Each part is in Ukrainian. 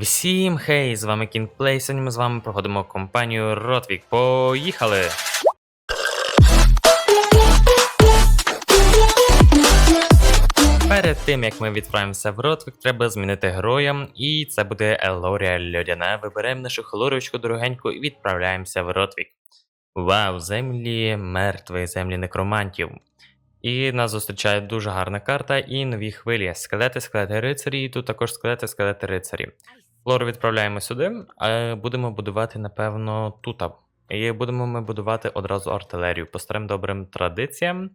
Всім хей, з вами Кінгплей. Сьогодні ми з вами проходимо компанію Ротвік. Поїхали! Перед тим як ми відправимося в Ротвік, треба змінити героя, і це буде Елорія Льодяна. Виберемо нашу Лорочку дорогеньку і відправляємося в Ротвік. Вау, землі мертвих, землі некромантів. І нас зустрічає дуже гарна карта і нові хвилі. Скелети, скелети рицарі, і тут також скелети, скелети рицарі. Лору відправляємо сюди, а будемо будувати, напевно, тут. І будемо ми будувати одразу артилерію по старим добрим традиціям.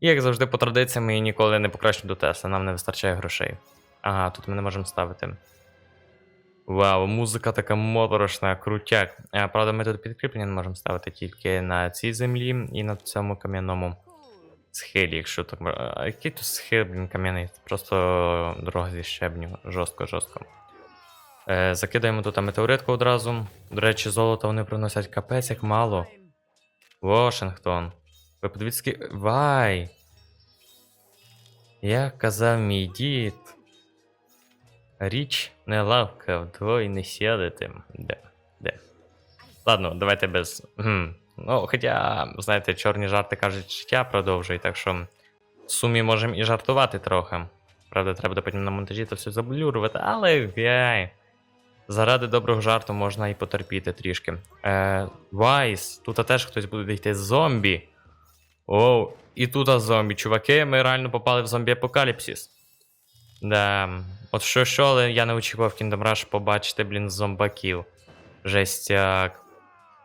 І як завжди, по традиціям її ніколи не покращимо до Тесла, нам не вистачає грошей. Ага, тут ми не можемо ставити. Вау, музика така моторошна, крутяк. А, правда, ми тут підкріплення не можемо ставити тільки на цій землі і на цьому кам'яному схилі, якщо так. А який тут схил, блін, кам'яний? Просто дорога зі щебню. Жорстко, жорстко. Е, закидаємо тут метеоритку одразу. До речі, золото вони приносять капець як мало. Вашингтон. Ви подивіться. Вай! Як казав мій дід. Річ не лавка, вдвоє не сядете. Де? Де? Ладно, давайте без. Ну, хоча, знаєте, чорні жарти кажуть, життя продовжує, так що в сумі можемо і жартувати трохи. Правда, треба буде потім на монтажі це все заблюрувати, але яй. Заради доброго жарту можна і потерпіти трішки. Е, Вайс, тут теж хтось буде йти зомбі. Оу, і тут зомбі, чуваки, ми реально попали в зомбі-апокаліпсис. Да. От що що, але я не очікував в Kingdom Rush побачити, блін, зомбаків. Жестяк.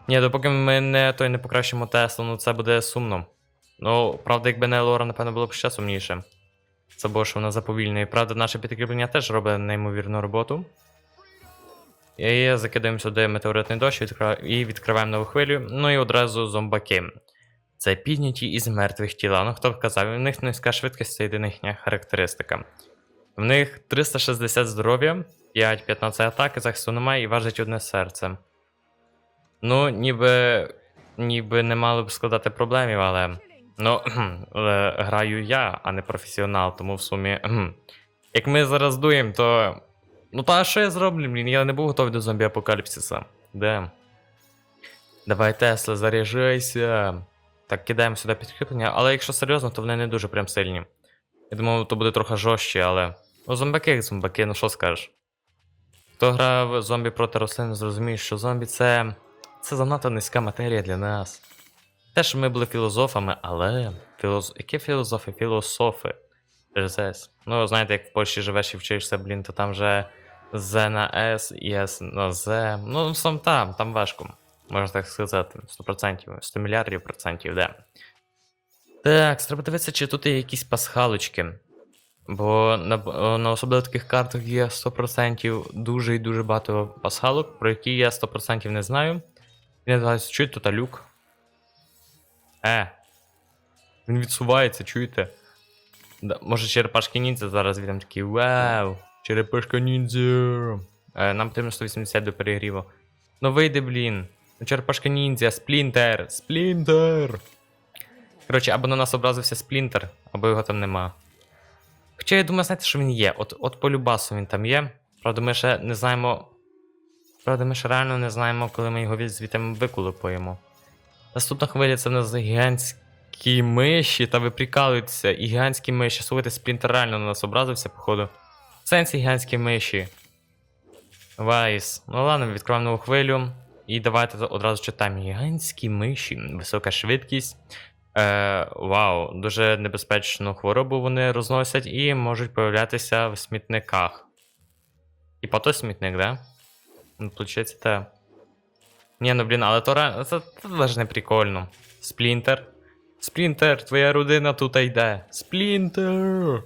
Ні, допоки ми не той не покращимо Теслу, ну це буде сумно. Ну, правда, якби не Лора, напевно, було б ще сумніше. Це було, що вона. І правда, наше підкріплення теж робить неймовірну роботу. І закидаємо сюди метеоритний дощ і відкриваємо нову хвилю. Ну і одразу зомбаки. Це підняті із мертвих тіла. Ну хто б казав, у них низька швидкість це єдина їхня характеристика. В них 360 здоров'я, 5-15 атаки, захисту немає і важить одне серце. Ну, ніби. ніби не мало б складати проблемів, але. Ну, але граю я, а не професіонал, тому в сумі. Як ми зараз дуємо, то. Ну та що я зроблю, блін? Я не був готовий до зомбі-апокаліпсиса. Де? Давай, Тесла, заряджайся. Так, кидаємо сюди підкріплення, але якщо серйозно, то вони не дуже прям сильні. Я думав, то буде трохи жорстче, але. Ну, зомбаки зомбаки, ну що скажеш. Хто грав зомбі проти рослин, зрозуміє, що зомбі це. Це занадто низька матерія для нас. Те, що ми були філософами, але. Філоз... Які філософи? Філософи. ЖЗС. Ну, знаєте, як в Польщі живеш і вчишся, блін, то там вже З на С і С на З. Ну, сам там, там важко. Можна так сказати. 100%, 100 мільярдів процентів, де. Так, треба дивитися, чи тут є якісь пасхалочки. Бо на, на особливо таких картах є 100% дуже і дуже багато пасхалок, про які я 100% не знаю. І не знаю, тут люк. Е. Він відсувається, чуєте? Да, може черепашки ніндзя зараз він такий вау! Черепашка ніндзя. Е, нам потрібно 180 до перегріву. Ну вийди, блін. Ну, черепашка ніндзя, сплінтер! Сплінтер! Коротше, або на нас образився сплінтер, або його там нема. Хоча я думаю, знаєте, що він є. От, от по любасу він там є. Правда, ми ще не знаємо. Правда, ми ще реально не знаємо, коли ми його від- звідти викулипуємо. Наступна хвиля це в нас гігантські миші, та ви прикалуєтеся. І гігантські миші. Слухайте, сплінтер реально на нас образився, походу. Сенсі гігантські миші. Вайс. Ну ладно, відкриваємо нову хвилю. І давайте одразу читаємо. Гігантські миші, висока швидкість. Е, вау, дуже небезпечну хворобу вони розносять і можуть появлятися в смітниках. І той смітник, да? Ну, получається, те. Ні, ну блін, але то це, це даже не прикольно. Сплінтер. Сплінтер, твоя родина тут йде. Сплінтер.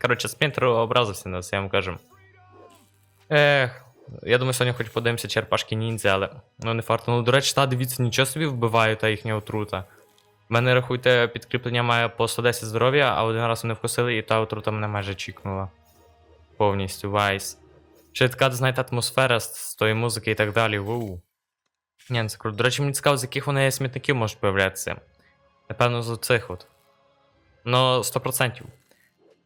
Коротше, Сплінтер образився на це, я вам кажу. Ех, я думаю, сьогодні хоч подивимося черпашки ніндзя, але ну не фарт. Ну, до речі, та дивіться, нічого собі вбиває та їхня отрута. У мене, рахуйте, підкріплення має по 110 здоров'я, а один раз вони вкусили, і та отрута мене майже чікнула. Повністю, вайс. Ще така, знаєте, атмосфера з, з тої музики і так далі. Воу. Ні, ну це круто. До речі, мені цікаво, з яких вони смітників можуть появлятися. Напевно, з оцих от. Ну, 100%.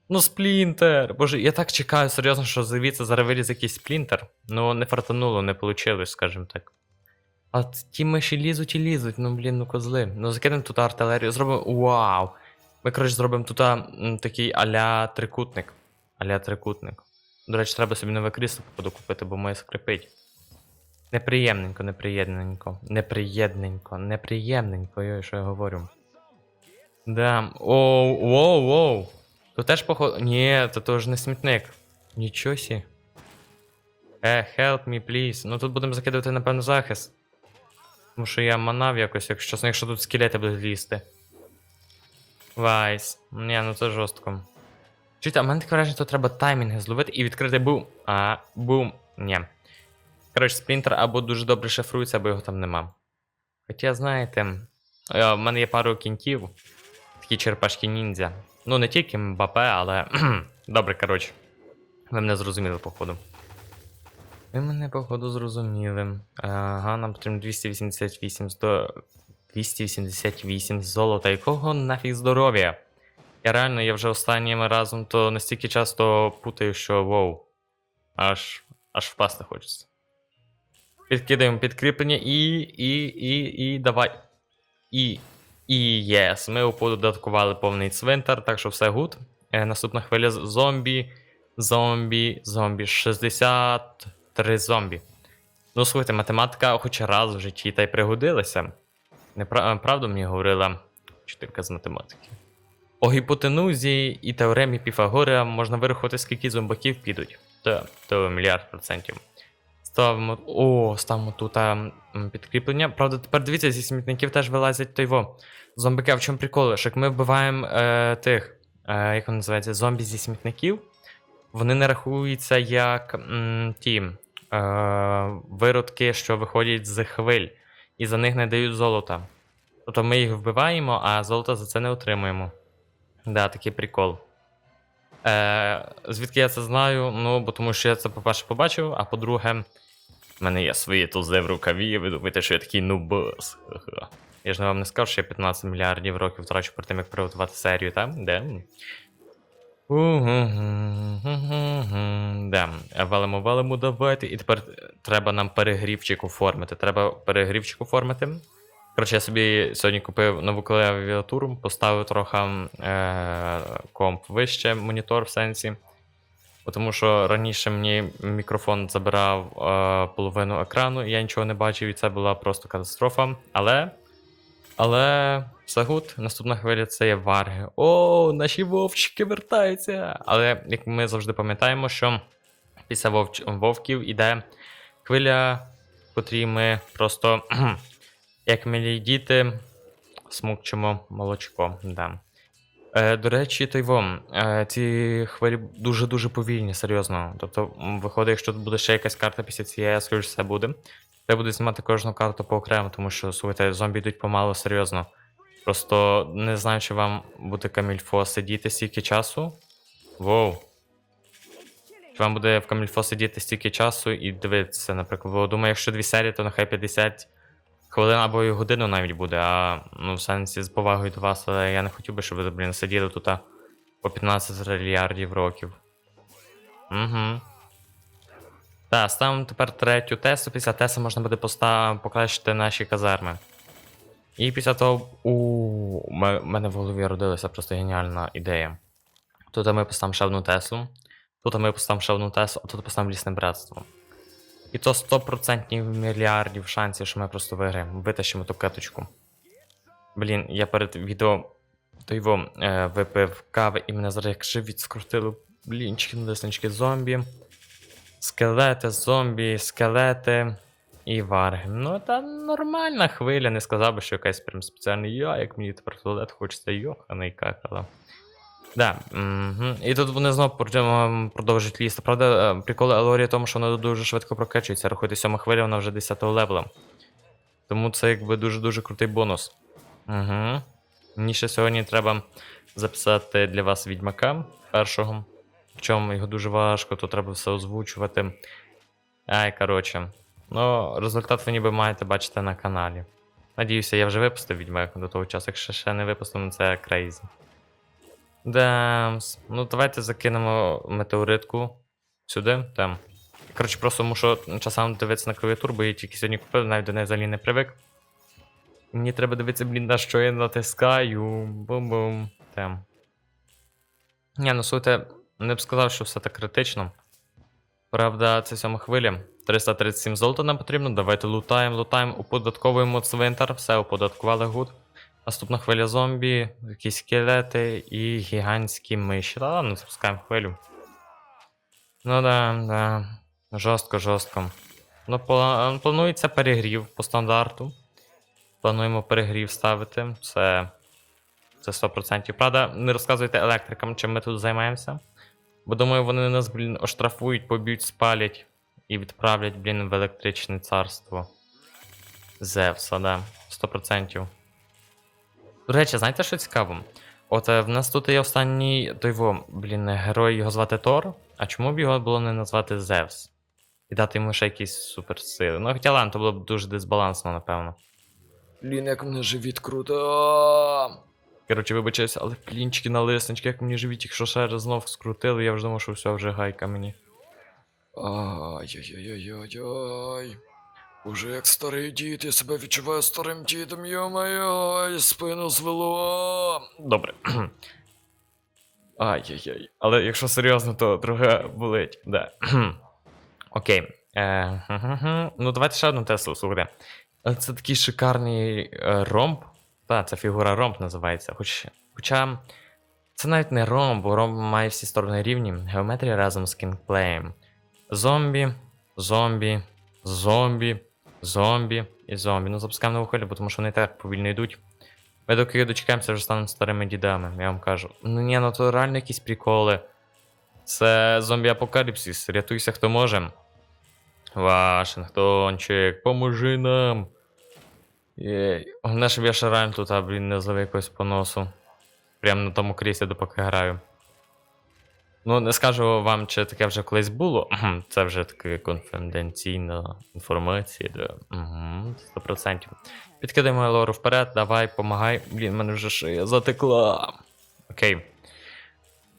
Ну, сплінтер! Боже, я так чекаю, серйозно, що звідси зараз виліз якийсь сплінтер. Ну, не фартануло, не вийшло, скажімо так. А ті миші лізуть і лізуть, ну блін, ну козли. Ну закинемо тут артилерію, зробимо. Вау! Ми, коротше, зробимо тут такий аля трикутник. Аля трикутник. До речі, треба собі нове крісло походу купити, бо моє скрипить. Неприємненько, неприємненько, неприємненько, неприємненько, йой, що я говорю. Да. Оу, воу, воу. То теж походу. Ні, то то ж не смітник. Нічого сі. Е, help me, please. Ну тут будемо закидувати, напевно, захист. Тому що я манав якось, якщо якщо тут скелети будуть лізти. Вайс. Ні, ну це жорстко. Чуєте, а в мене таке враження, що треба таймінги зловити і відкрити бум. А, бум. Ні. Коротше, спринтер або дуже добре шифрується, або його там нема. Хоча, знаєте, е, в мене є пару кінтів, такі черепашки ніндзя. Ну, не тільки МБП, але. Добре, коротше. Ви мене зрозуміли, походу. Ви мене, походу, зрозуміли. Ага, нам потрібно 288 здо... 288 золота. Якого нафіг здоров'я? Я реально, я вже останнім разом то настільки часто путаю, що воу. Аж аж впасти хочеться. Підкидаємо підкріплення і. і. і. і давай. І. І єс. Ми оподаткували повний цвинтар, так що все гуд. Е, наступна хвиля зомбі. Зомбі, зомбі. 63 зомбі. Ну, слухайте, математика хоч раз в житті та й пригодилася. Правду мені говорила вчителька з математики. По гіпотенузі і теоремі Піфагора можна вирахувати, скільки зомбаків підуть. Та, то мільярд процентів. Ставимо. О, ставимо тут підкріплення. Правда, тепер дивіться, зі смітників теж вилазять той во. Зомбаки, а в чому прикол? Що як ми вбиваємо е, тих, е, як вони називаються, зомбі зі смітників, вони не рахуються як м, ті е, виродки, що виходять з хвиль, і за них не дають золота. Тобто ми їх вбиваємо, а золота за це не отримуємо. Да, такий прикол. Е, звідки я це знаю? Ну, бо тому що я це, по-перше, побачив, а по-друге, в мене є свої тузи в рукаві, ви думаєте, що я такий нубос. Я ж вам не сказав, що я 15 мільярдів років втрачу перед тим, як приготувати серію, так? Де? Да. Валимо, валимо, давайте. І тепер треба нам перегрівчик оформити. Треба перегрівчик оформити. Коротше, я собі сьогодні купив нову клавіатуру, поставив трохи е, комп вище, монітор в сенсі. Тому що раніше мені мікрофон забирав е, половину екрану, і я нічого не бачив, і це була просто катастрофа. Але. Але все гуд. Наступна хвиля це є варги. О, наші вовчики вертаються. Але як ми завжди пам'ятаємо, що після вовч... вовків іде хвиля, в котрій ми просто, як милі діти, смокчемо молочко. Да. Е, до речі, той е, ці хвилі дуже-дуже повільні, серйозно. Тобто, виходить, якщо тут буде ще якась карта після цієї, скоріш все буде. Треба буде знімати кожну карту по окремо, тому що, слухайте, зомбі йдуть помало, серйозно. Просто не знаю, чи вам буде камільфо сидіти стільки часу. Воу. Чи вам буде в камільфо сидіти стільки часу і дивитися, наприклад, бо думаю, якщо дві серії, то нехай 50 хвилин або і годину навіть буде, а ну, в сенсі з повагою до вас, але я не хотів би, щоб ви, блін, сиділи тут по 15 трильярдів років. Угу. Так, ставимо тепер третю тесу. Після теси можна буде постав... покращити наші казарми. І після того. У мене в голові родилася просто геніальна ідея. Тут ми поставимо ще одну тесу. Тут ми поставимо ще одну тесу, а тут поставимо лісне братство. І то 100% мільярдів шансів, що ми просто виграємо. Витащимо ту кеточку. Блін, я перед відео той во, е, випив кави і мене зараз як живіт скрутило. Блінчики, лиснички, зомбі. Скелети, зомбі, скелети і варги. Ну, та нормальна хвиля, не сказав би, що якась прям спеціальна я, як мені тепер туалет хочеться йоханий какала. Да, угу. І тут вони знову прод- продовжують лізти. Правда, е, прикол Елорії в тому, що вона дуже швидко прокачується. Рахуйте, сьома хвиля, вона вже 10 левела. Тому це якби дуже-дуже крутий бонус. Угу. Мені ще сьогодні треба записати для вас відьмака першого. Причому його дуже важко, то треба все озвучувати. Ай, коротше. Ну, результат ви ніби маєте бачити на каналі. Надіюся, я вже випустив відьмак до того часу. Якщо ще не випустив, ну це крейзі. Демс. Ну, давайте закинемо метеоритку сюди. Там. Коротше, просто мушу часом дивитися на клавіатуру, бо я тільки сьогодні купив, навіть до неї взагалі не привик. Мені треба дивитися, блін, на що я натискаю. Бум-бум. Там. Ні, ну слухайте, не б сказав, що все так критично. Правда, це сьома хвиля. 337 золота нам потрібно. Давайте лутаємо, лутаємо, оподатковуємо цвинтар, все оподаткували гуд. Наступна хвиля зомбі, якісь скелети і гігантські миші. Та ладно, запускаємо хвилю. Ну да, да. Жорстко, жорстко. Ну, планується перегрів по стандарту. Плануємо перегрів ставити. Це. Це 100%. Правда, не розказуйте електрикам, чим ми тут займаємося. Бо думаю, вони нас, блін, оштрафують, поб'ють, спалять і відправлять, блін, в електричне царство. Зевса, да. 100%. До речі, знаєте, що цікаво? От е, в нас тут є останній той во, блін, герой його звати Тор. А чому б його було не назвати Зевс? І дати йому ще якісь суперсили. Ну, хоча ладно, то було б дуже дисбалансно, напевно. Блін, як мене живіт круто. Коротше, вибачаюся, але плінчики на лиснички, як мені живіт, якщо ще раз знов скрутили, я вже думав, що все вже гайка мені. Ай-яй-яй-яй-яй. Уже як старий дід, я себе відчуваю старим дідом, йо-моє, спину звело. Добре. Ай-яй-яй. Але якщо серйозно, то трохи болить. Да. Окей. Е, ну, давайте ще одну Теслу, слухайте. Е, Це такий шикарний е, ромб. Так, це фігура ромб називається. Хоч, хоча це навіть не ромб, бо ромб має всі сторони рівні. Геометрія разом з кінгплеєм. Зомбі, зомбі, зомбі, зомбі і зомбі. Ну, запускаємо хвилю, бо тому що вони так повільно йдуть. Ми доки дочекаємося, вже станемо старими дідами, я вам кажу. Ну ні, ну то реально якісь приколи. Це зомбі-апокаліпсис, рятуйся хто може. Вашингтончик, поможи нам. Єй. Головне, щоб я ще тут, а, блін, не злив якогось поносу. Прямо на тому кріслі, допоки граю. Ну, не скажу вам, чи таке вже колись було. Це вже така конфіденційна інформація. Угу, 100%. Підкидаємо лору вперед, давай, помагай. Блін, мене вже шия затекла. Окей.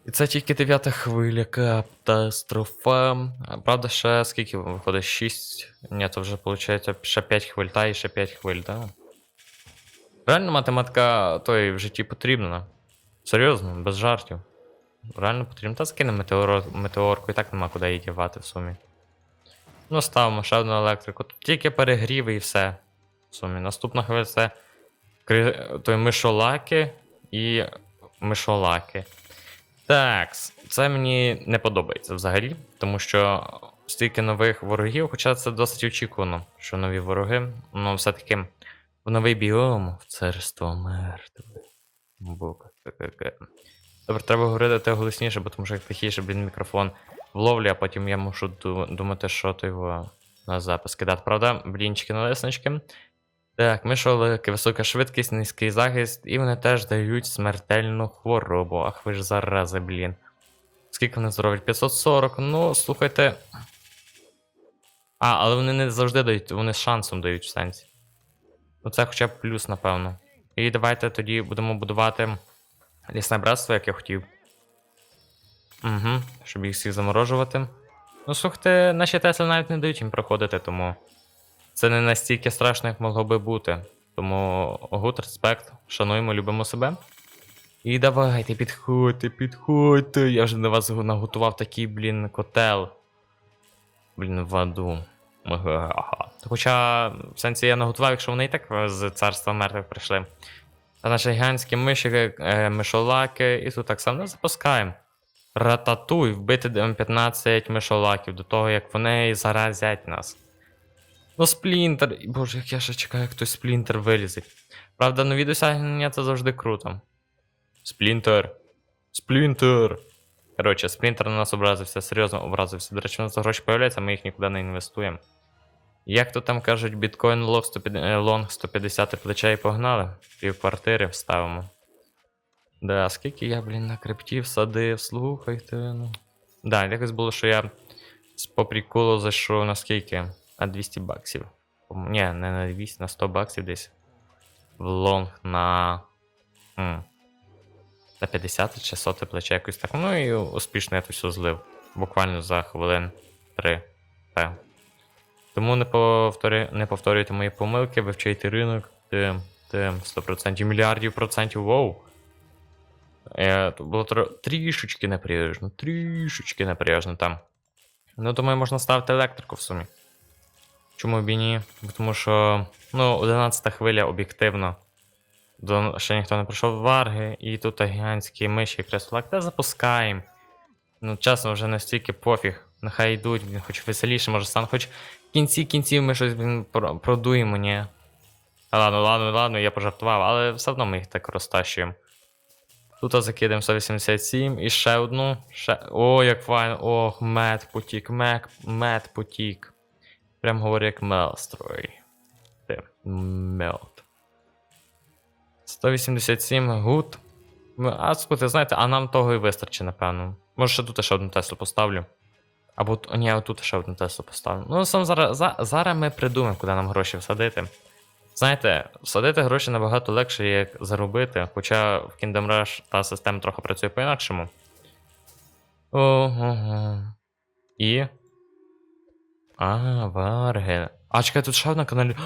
І це тільки дев'ята хвиля, катастрофа. Правда, ще скільки виходить? 6. Ні, то вже виходить ще 5 хвиль, та і ще 5 хвиль, так. Реально математика той в житті потрібна. Серйозно, без жартів. Реально потрібно. Та скинемо метеоро, метеорку, і так нема куди її дівати в сумі. Ну, ставимо ще одну електрику. Тут тільки перегріви і все. В сумі. Наступна хвиля це той мишолаки і мишолаки. Так, це мені не подобається взагалі, тому що стільки нових ворогів, хоча це досить очікувано, що нові вороги, ну все-таки в новий біом, в царство мертвих. Добре, треба говорити голосніше, бо тому що як тихіше, блін, мікрофон вловлю, а потім я мушу думати, що то його на запис кидати. Правда, блінчики на лиснички. Так, мишолики, висока швидкість, низький захист, і вони теж дають смертельну хворобу. Ах ви ж зарази, блін. Скільки вони зроблять? 540. Ну, слухайте. А, але вони не завжди дають, вони з шансом дають в сенсі. Ну це хоча б плюс, напевно. І давайте тоді будемо будувати лісне братство, як я хотів. Угу, щоб їх всіх заморожувати. Ну, слухайте, наші Тесли навіть не дають їм проходити, тому. Це не настільки страшно, як могло би бути. Тому гуд, респект, шануємо, любимо себе. І давайте, підходьте, підходьте. Я вже для вас наготував такий, блін, котел. Блін, в аду. Ага. Хоча, в сенсі я наготував, якщо вони і так з царства мертвих прийшли. А наші гігантські миші, е, мишолаки, і тут так само запускаємо. Рататуй, вбити 15 мишолаків до того, як вони заразять нас. Ну, сплінтер. Боже, як я ще чекаю, як хтось сплінтер вилізе. Правда, нові досягнення це завжди круто. Сплінтер. Сплінтер. Коротше, сплінтер на нас образився, серйозно образився. До речі, у нас гроші появляються, ми їх нікуди не інвестуємо. Як то там кажуть, біткоін лонг 150, е, лонг 150 плечей і погнали. Пів квартири вставимо. Да, скільки я, блін, на крипті всадив, слухайте. ну. Да, якось було, що я з приколу зайшов на скільки? На 200 баксів. Ні, не на 200, на 100 баксів десь. В лонг на. М. на 50 чи 100 плече якось так. Ну і успішно я то все злив. Буквально за хвилин 3. Так. Тому не, повторю, не повторюйте мої помилки, вивчайте ринок. Тим, тим, 100% мільярдів процентів, воу. Е, було тро... трішечки напряжно, трішечки напряжно там. Ну, думаю, можна ставити електрику в сумі. Чому б і ні? Тому що, ну, 11 хвиля об'єктивно. До... Ще ніхто не прийшов варги, і тут гігантські миші і креслак. Та запускаємо. Ну, чесно, вже настільки пофіг. Нехай йдуть, хоч веселіше, може стане, хоч кінці кінців ми щось блін, продуємо, ні. Ладно, ладно, ладно, я пожартував, але все одно ми їх так розтащуємо. Тут закидаємо 187 і ще одну. Ще... О, як файно. Ох, мед потік, мед, мед потік. Прям говорю, як мелстрой. Мед. 187 гуд. А слухайте, знаєте, а нам того і вистачить, напевно. Може, ще тут ще одну Теслу поставлю. Або ні, отут ще одну Теслу поставлю. Ну, сам зараз, за, зараз ми придумаємо, куди нам гроші всадити. Знаєте, всадити гроші набагато легше, як заробити, хоча в Kingdom Rush та система трохи працює по-інакшому. Ого. І. А, варги. А, чекай, тут ще одна каналі.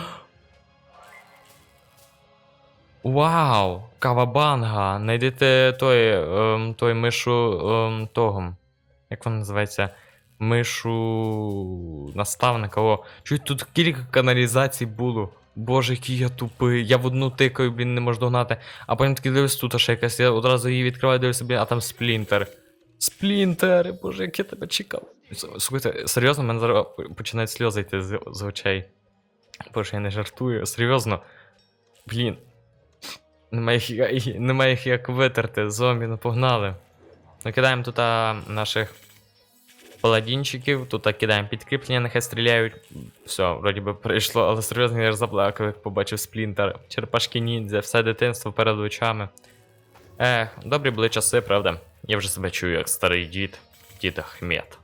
Вау! Кавабанга! Найдете той, ем, той мишу ем, того. Як він називається? Мишу наставника. О, чуть тут кілька каналізацій було. Боже, який я тупий. Я в одну тикаю, блін, не можу догнати. А потім такий дивлюсь, тут ще якась. Я одразу її відкриваю, дивлюся, блін, а там сплінтер. Сплінтер! Боже, як я тебе чекав. Слухайте, серйозно, мене зараз починають сльози йти з, очей. Боже, я не жартую. Серйозно. Блін. Немає їх, немає їх як витерти. Зомбі, ну погнали. Накидаємо тут наших паладінчиків, тут кидаємо підкріплення, нехай стріляють. Все, вроді би прийшло, але серйозно я заплакав, як побачив сплінтер. Черпашки ніндзя, все дитинство перед очами. Ех, добрі були часи, правда? Я вже себе чую як старий дід, дід Ахмед.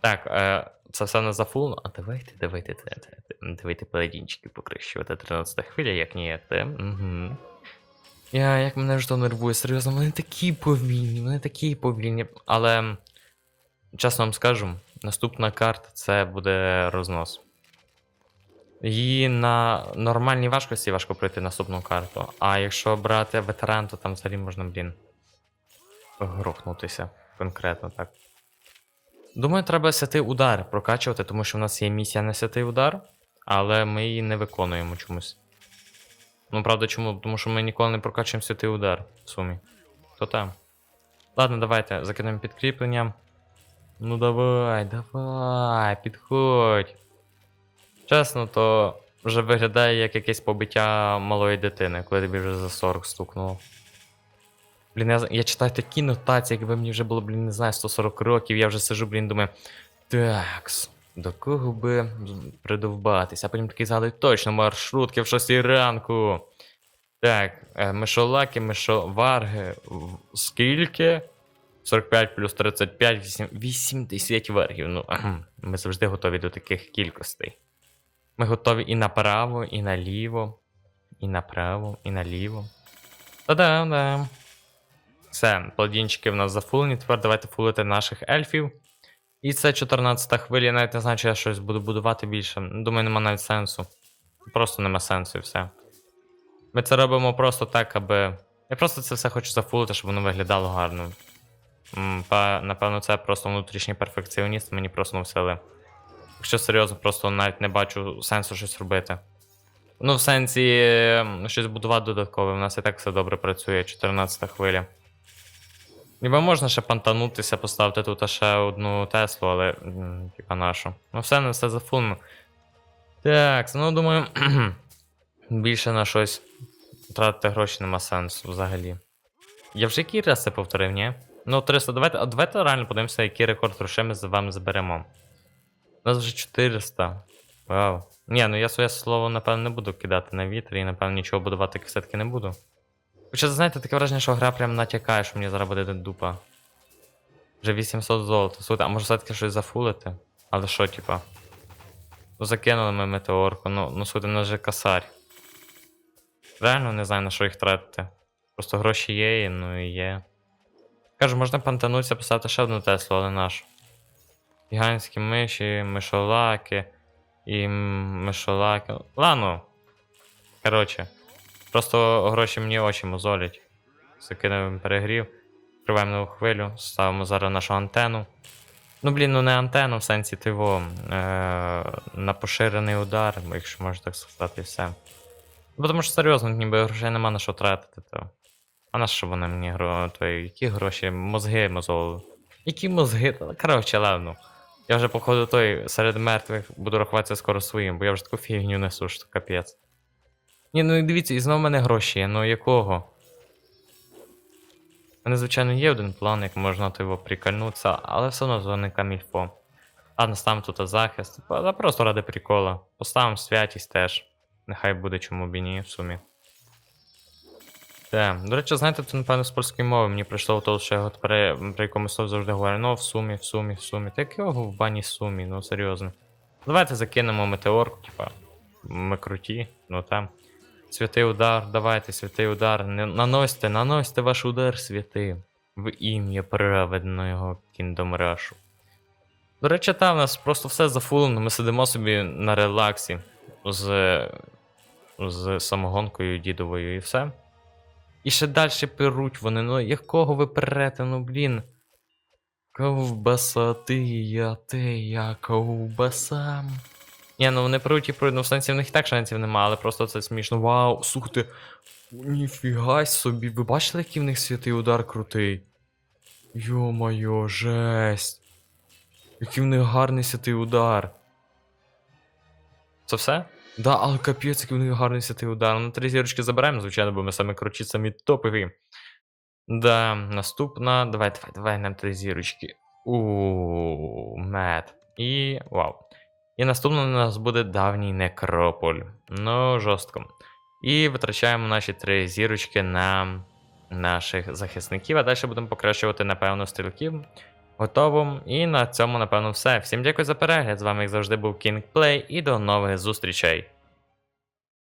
Так, е, це все не зафулно. А давайте, давайте, давайте, давайте паладінчики покрищувати. 13 хвиля, як ніяк, Угу. Я, як мене ж то нервує, серйозно, вони такі повільні, вони такі повільні. Але, чесно вам скажу, наступна карта це буде рознос. Її на нормальній важкості важко пройти наступну карту. А якщо брати ветеран, то там взагалі можна, блін, грохнутися конкретно так. Думаю, треба святий удар прокачувати, тому що в нас є місія на святий удар, але ми її не виконуємо чомусь. Ну, правда, чому? Тому що ми ніколи не прокачуємо святий удар в сумі. То там. Ладно, давайте, закинемо підкріплення. Ну давай, давай, підходь. Чесно, то вже виглядає як якесь побиття малої дитини, коли тобі вже за 40 стукнуло. Блін, я, я читаю такі нотації, якби мені вже було, блін, не знаю, 140 років, я вже сижу, блін, думаю. Такс, до кого би придовбатися? А потім такий згадую, точно, маршрутки в 6 ранку. Так, е, мишолаки, мишоварги. Скільки? 45 плюс 35, 8, 80 варгів. Ну, ми завжди готові до таких кількостей. Ми готові і направо, і наліво, і направо, і наліво. Та-дам-дам. Все, пладінчики в нас зафулені. Тепер давайте фулити наших ельфів. І це 14 хвиля, я навіть не знаю, чи я щось буду будувати більше. Думаю, нема навіть сенсу. Просто нема сенсу і все. Ми це робимо просто так, аби. Я просто це все хочу зафулити, щоб воно виглядало гарно. Напевно, це просто внутрішній перфекціоніст, мені просто сили. Якщо серйозно, просто навіть не бачу сенсу щось робити. Ну, в сенсі, щось будувати додаткове, у нас і так все добре працює, 14 хвиля. Ніби можна ще пантанутися, поставити тут ще одну Теслу, але типа нашу. Ну все, не все зафунно. Так, ну думаю, більше на щось тратити гроші нема сенсу взагалі. Я вже який раз це повторив, ні? Ну, 300, давайте, а давайте реально подивимося, який рекорд грошей ми з вами заберемо. У нас вже 400. Вау. Ні, ну я своє слово, напевно, не буду кидати на вітер і, напевно, нічого будувати все-таки не буду. Хоча, знаєте, таке враження, що гра прям натякає, що мені зараз буде дупа. Вже 800 золота. Слухайте, а може все-таки щось зафулити? Але що, типа? Ну закинули ми метеорку, ну, ну у нас же косарь. Реально не знаю, на що їх тратити. Просто гроші є, ну і є. Кажу, можна пантанутися, поставити ще одну Теслу, але наш. Гігантські миші, мишолаки і мишолаки. Ладно. Коротше. Просто гроші мені очі мозолять. Закинемо перегрів. Відкриваємо нову хвилю, ставимо зараз нашу антенну. Ну, блін, ну не антенну в сенсі тиво. Е- на поширений удар, якщо можна так сказати, і все. Бо тому що серйозно, ніби грошей нема на що тратити. То. А на що вони мені гро... твої, які гроші? Мозги мозолили. Які мозги? Коротше, ладно. Я вже, походу, той серед мертвих буду рахуватися скоро своїм, бо я вже таку фігню несу, що капець. Ні, ну і дивіться, і знову в мене гроші ну якого? У мене, звичайно, є один план, як можна його прикольнутися, але все одно не камільфо. Ладно, ставимо тут захист. Просто ради прикола. Поставимо святість теж. Нехай буде чому б і ні в сумі. Так, до речі, знаєте, це, напевно, з польської мови мені прийшло того, що я от при, при якомусь слові завжди говорю, ну в сумі, в сумі, в сумі. Та якого в бані сумі, ну серйозно. Давайте закинемо метеорку, типа. Ми круті, ну там. Святий удар, давайте, святий удар. Наносьте, наносьте ваш удар святим. В ім'я праведного Rush. До речі, там у нас просто все зафулено, ми сидимо собі на релаксі з, з самогонкою дідовою і все. І ще далі перуть вони, ну якого ви перете, ну блін. Ковбаса ти, я ти, я ковбаса. Ні, ну вони перуть і перуть, ну в сенсі в них і так шансів нема, але просто це смішно. Вау, слухайте. Ніфіга собі. Ви бачили, який в них святий удар крутий? Йо-моє, жесть. Який в них гарний святий удар. Це все? Да, але капець, який них гарний святий удар. Ну, три зірочки заберемо, звичайно, бо ми самі кручі, самі топові. Да, наступна. Давай, давай, давай нам три зірочки. У мед. І. Вау. І наступна у нас буде давній некрополь. Ну, жорстко. І витрачаємо наші три зірочки на наших захисників, а далі будемо покращувати, напевно, стрілків. Готово. І на цьому, напевно, все. Всім дякую за перегляд. З вами, як завжди, був King Play і до нових зустрічей.